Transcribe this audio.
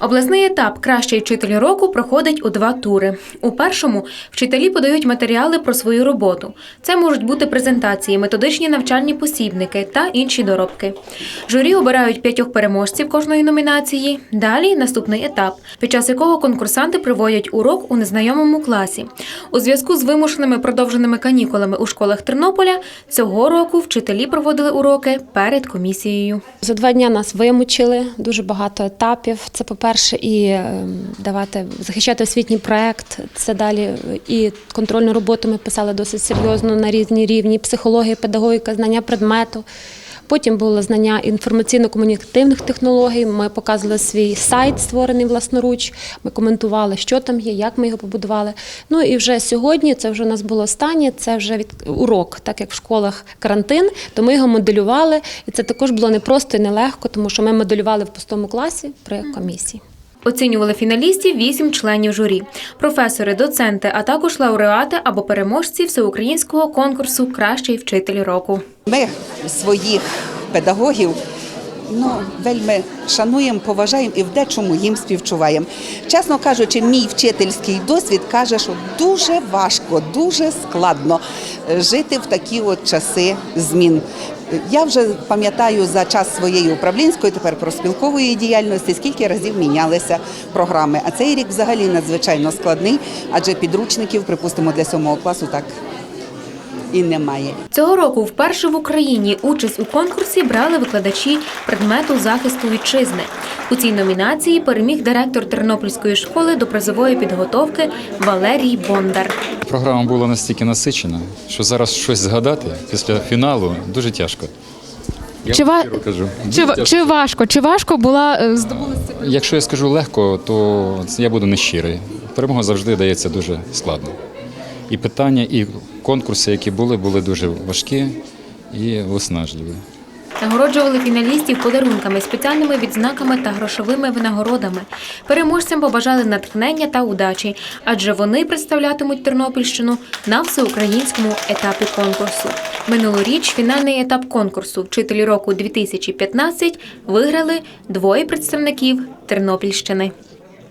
Обласний етап Кращий вчитель року проходить у два тури. У першому вчителі подають матеріали про свою роботу. Це можуть бути презентації, методичні навчальні посібники та інші доробки. Журі обирають п'ятьох переможців кожної номінації. Далі наступний етап, під час якого конкурсанти проводять урок у незнайомому класі. У зв'язку з вимушеними продовженими канікулами у школах Тернополя цього року вчителі проводили уроки перед комісією. За два дні нас вимучили дуже багато етапів. Це, по-перше, і е, давати захищати освітній проект. Це далі і контрольну роботу ми писали досить серйозно на різні рівні: психологія, педагогіка, знання предмету. Потім було знання інформаційно-комунікативних технологій. Ми показували свій сайт, створений власноруч. Ми коментували, що там є, як ми його побудували. Ну і вже сьогодні, це вже у нас було останнє, це вже від урок, так як в школах карантин, то ми його моделювали. І це також було непросто і нелегко, тому що ми моделювали в пустому класі при комісії. Оцінювали фіналістів вісім членів журі: професори, доценти, а також лауреати або переможці всеукраїнського конкурсу Кращий вчитель року. Ми своїх педагогів ну, вельми шануємо, поважаємо і в дечому їм співчуваємо. Чесно кажучи, мій вчительський досвід каже, що дуже важко, дуже складно жити в такі от часи змін. Я вже пам'ятаю за час своєї управлінської, тепер проспілкової діяльності, скільки разів мінялися програми. А цей рік взагалі надзвичайно складний, адже підручників, припустимо, для сьомого класу так і немає. Цього року вперше в Україні участь у конкурсі брали викладачі предмету захисту вітчизни. У цій номінації переміг директор Тернопільської школи до призової підготовки Валерій Бондар. Програма була настільки насичена, що зараз щось згадати після фіналу дуже тяжко. Я Чи ва- кажу. Чи, чи важко? Чи важко була е, здобулася? Якщо я скажу легко, то це я буду нещирий. Перемога завжди дається дуже складно. І питання, і конкурси, які були, були дуже важкі і виснажливі. Нагороджували фіналістів подарунками, спеціальними відзнаками та грошовими винагородами. Переможцям побажали натхнення та удачі, адже вони представлятимуть Тернопільщину на всеукраїнському етапі конкурсу. Минулоріч фінальний етап конкурсу Вчителі року 2015 виграли двоє представників Тернопільщини.